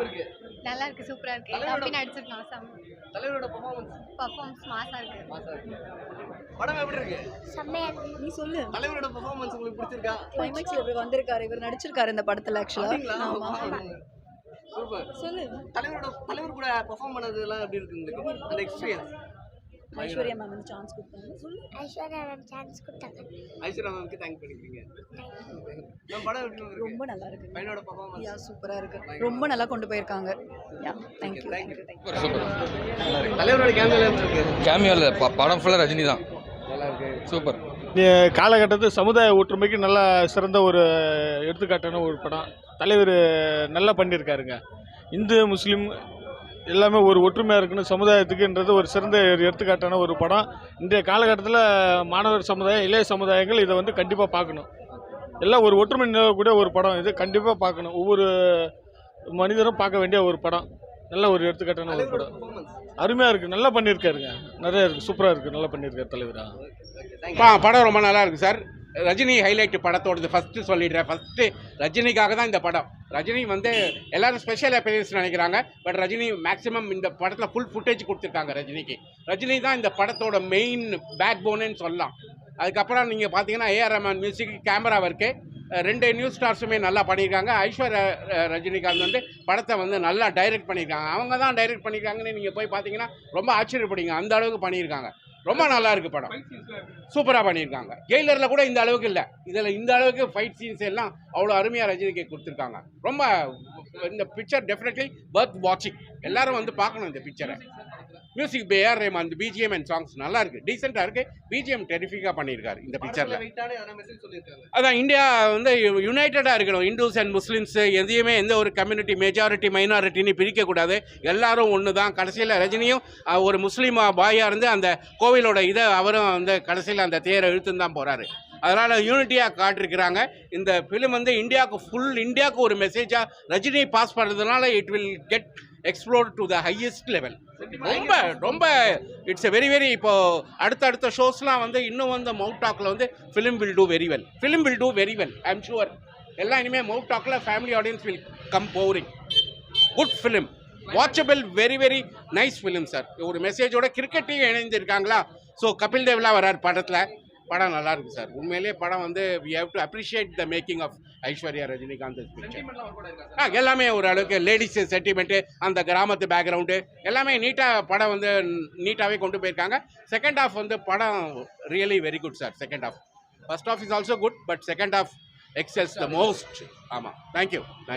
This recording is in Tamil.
இருக்கு. நல்லா இருக்கு சூப்பரா இருக்கு. தலைவரோட- தம்பி நடிச்சிருக்கான் செம்ம தலைவரோட பெர்ஃபார்மன்ஸ் பர்ஃபார்மன்ஸ் மாசா இருக்கு. மாசா இருக்கு. படம் எப்படி இருக்கு? செம்மையா இருக்கு. நீ சொல்லு. தலைவரோட பெர்ஃபார்மன்ஸ் உங்களுக்கு பிடிச்சிருக்கா? கிளைமேக்ஸ்ல இவர் வந்திருக்காரு. இவர் நடிச்சிருக்காரு இந்த படத்துல ஆக்சுவலா ஆமா சூப்பர். சொல்லு. தலைவரோட தலைவர் கூட பெர்ஃபார்ம் பண்ணதெல்லாம் எப்படி இருக்கு உங்களுக்கு? அந்த எக்ஸ்பீரியன்ஸ் ஐஸ்வர்யா மேம் வந்து சான்ஸ் கொடுத்தாங்க. ஐஸ்வர்யா மேம் சான்ஸ் கொடுத்தாங்க. ஐஸ்வர்யா மேம்க்கு தேங்க் பண்ணிக்கிறீங்க. நம்ம படம் எப்படி ரொம்ப நல்லா இருக்கு. பையனோட பெர்ஃபார்மன்ஸ் யா சூப்பரா இருக்கு. ரொம்ப நல்லா கொண்டு போயிருக்காங்க. Yeah thank you thank. You super தலைவரோட கேமரா இருக்கு? கேமியோவில் படம் ஃபுல்லாக ரஜினி தான். நல்லா இருக்கு. சூப்பர். காலகட்டத்தில் சமுதாய ஒற்றுமைக்கு நல்ல சிறந்த ஒரு எடுத்துக்காட்டான ஒரு படம். தலைவர் நல்லா பண்ணியிருக்காருங்க. இந்து முஸ்லீம் எல்லாமே ஒரு ஒற்றுமையாக இருக்குன்னு சமுதாயத்துக்குன்றது ஒரு சிறந்த ஒரு எடுத்துக்காட்டான ஒரு படம். இன்றைய காலகட்டத்தில் மாணவர் சமுதாயம் இளைய சமுதாயங்கள் இதை வந்து கண்டிப்பாக பார்க்கணும். எல்லாம் ஒரு ஒற்றுமை நிலவக்கூடிய ஒரு படம் இது. கண்டிப்பாக பார்க்கணும். ஒவ்வொரு மனிதரும் பார்க்க வேண்டிய ஒரு படம். நல்ல ஒரு எடுத்துக்காட்டான ஒரு படம். அருமையாக இருக்குது நல்லா பண்ணியிருக்காருங்க. நிறைய இருக்குது சூப்பராக இருக்குது நல்லா பண்ணியிருக்காரு தலைவரா. பா படம் ரொம்ப நல்லா இருக்குது சார். ரஜினி ஹைலைட் படத்தோடது. ஃபஸ்ட்டு சொல்லிடுறேன். ஃபஸ்ட்டு ரஜினிக்காக தான் இந்த படம். ரஜினி வந்து எல்லாரும் ஸ்பெஷல் அப்பீரியன்ஸ் நினைக்கிறாங்க. பட் ரஜினி மேக்ஸிமம் இந்த படத்தில் ஃபுல் ஃபுட்டேஜ் கொடுத்துருக்காங்க ரஜினிக்கு. ரஜினி தான் இந்த படத்தோட மெயின் பேக் போனுன்னு சொல்லலாம். அதுக்கப்புறம் நீங்கள் பார்த்தீங்கன்னா A R Rahman music camera work ரெண்டு நியூ ஸ்டார்ஸுமே நல்லா பண்ணியிருக்காங்க. ஐஸ்வர்யா ரஜினிகாந்த் வந்து படத்தை வந்து நல்லா டைரக்ட் பண்ணியிருக்காங்க. அவங்க தான் டைரக்ட் பண்ணியிருக்காங்கன்னு நீங்கள் போய் பார்த்தீங்கன்னா ரொம்ப ஆச்சரியப்படுங்க அந்த அளவுக்கு பண்ணியிருக்காங்க. ரொம்ப நல்லா இருக்கு படம். சூப்பராக பண்ணியிருக்காங்க. ஜெயிலரில் கூட இந்த அளவுக்கு இல்லை. இதில் இந்த அளவுக்கு ஃபைட் சீன்ஸ் எல்லாம் அவ்வளோ அருமையாக ரஜினிக்கு கொடுத்துருக்காங்க. ரொம்ப இந்த பிக்சர் டெஃபினெட்லி பர்த் வாட்சிங் எல்லாரும் வந்து பார்க்கணும் இந்த பிக்சரை மியூசிக் ஏஆர் ரேமான் அந்த பிஜிஎம் அண்ட் சாங்ஸ் நல்லா இருக்கு. டீசெண்டாக இருக்கு. பிஜிஎம் டெரிஃபிக்காக பண்ணியிருக்காரு இந்த பிக்சரில் அதான் இந்தியா வந்து யுனைட்டடாக இருக்கணும். இந்துஸ் அண்ட் முஸ்லீம்ஸ் எதையுமே எந்த ஒரு கம்யூனிட்டி மெஜாரிட்டி மைனாரிட்டின்னு பிரிக்கக்கூடாது எல்லாரும் ஒன்று தான் கடைசியில் ரஜினியும் ஒரு முஸ்லீம் பாயாக இருந்து அந்த கோவிலோட இதை அவரும் வந்து கடைசியில் அந்த தேரை இழுத்துன்னு தான் போகிறாரு அதனால் யூனிட்டியாக காட்டிருக்கிறாங்க. இந்த ஃபிலிம் வந்து இந்தியாவுக்கு ஃபுல் இந்தியாவுக்கு ஒரு மெசேஜாக ரஜினி பாஸ் பண்ணுறதுனால it will get explore to the highest level ரொம்ப ரொம்ப இட்ஸ் எ வெரி வெரி இப்போ அடுத்தடுத்த ஷோஸ்லாம் வந்து இன்னும் வந்து மவுட் டாக்கில் வந்து film will do very well film will do very well I am sure எல்லாம் இனிமேல் மவுட் டாக்கில் family audience will come boring good film watchable very very nice film sir ஒரு மெசேஜோட கிரிக்கெட்டையும் இணைஞ்சிருக்காங்களா ஸோ கபில் தேவ்லாம் வரார் படத்தில். படம் நல்லா இருக்கு சார். உண்மையிலேயே படம் வந்து we have to appreciate the making of Aishwarya Rajinikanth picture ஆ எல்லாமே ஒரு அளவுக்கு லேடிஸ் சென்டிமெண்ட்டு அந்த கிராமத்து பேக்ரவுண்டு எல்லாமே நீட்டாக படம் வந்து நீட்டாகவே கொண்டு போயிருக்காங்க. செகண்ட் ஹாஃப் வந்து படம் really very good sir second half first half is also good but second half excels the most ஆமாம் தேங்க்யூ தேங்க்யூ